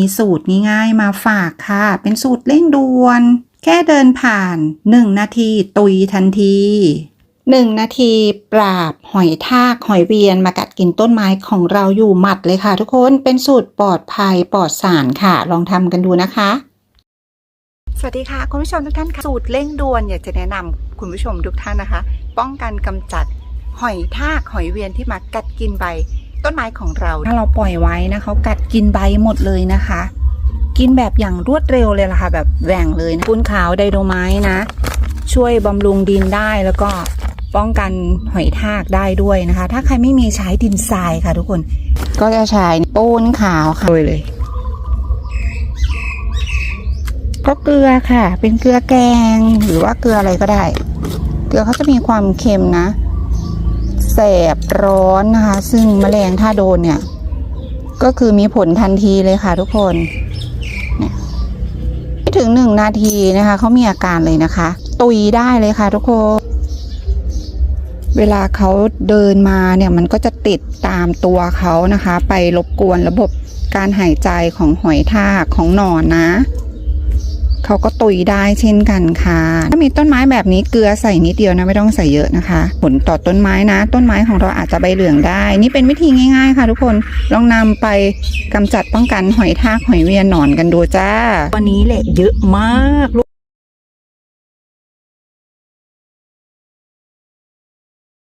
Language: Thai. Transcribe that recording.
ีสูตรง่ายๆมาฝากค่ะ เป็นสูตรเร่งด่วน แค่เดินผ่าน 1 นาทีตุยทันที 1 นาทีปราบหอยทากหอยเวียนมากัดกินต้นไม้ของเราอยู่หมัดเลยค่ะทุกคนเป็นสูตรปลอดภัยปลอดสารค่ะ ลองทำกันดูนะคะสวัสดีค่ะ คุณผู้ชมทุกท่านค่ะสูตรเร่งด่วนอยากจะแนะนำคุณผู้ชมทุกท่านนะคะ ป้องกันกำจัดหอยทากหอยเวียนที่มากัดกินใบ ต้นไม้ของเรา ถ้าเราปล่อยไว้นะเขากัดกินใบหมดเลยนะคะ กินแบบอย่างรวดเร็วเลยล่ะค่ะ แบบแหว่งเลยนะปูนขาวไดโดไม้นะ ช่วยบำรุงดินได้แล้วก็ป้องกันหอยทากได้ด้วยนะคะ ถ้าใครไม่มีใช้ดินทรายค่ะทุกคน ก็จะใช้ปูนขาวค่ะโรยเลย ก็เกลือค่ะ เป็นเกลือแกงหรือว่าเกลืออะไรก็ได้ เกลือเขาจะมีความเค็มนะแส บร้อนนะคะ ซึ่งแมลงถ้าโดนเนี่ย ก็คือมีผลทันทีเลยค่ะทุกคนไม่ถึงหนึ่งนาทีนะคะเขามีอาการเลยนะคะ ตุยได้เลยค่ะทุกคน เวลาเขาเดินมาเนี่ยมันก็จะติดตามตัวเขานะคะ ไปรบกวนระบบการหายใจของหอยทากของหนอนนะ เขาก็ตุยได้เช่นกันค่ะ ถ้ามีต้นไม้แบบนี้เกลือใส่นิดเดียวนะไม่ต้องใส่เยอะนะคะ ผลต่อต้นไม้นะ ต้นไม้ของเราอาจจะใบเหลืองได้ นี่เป็นวิธีง่าย ๆ ค่ะ ทุกคนลองนำไปกำจัดป้องกันหอยทากหอยเวียนหนอนกันดูจ้า วันนี้แหละเยอะมาก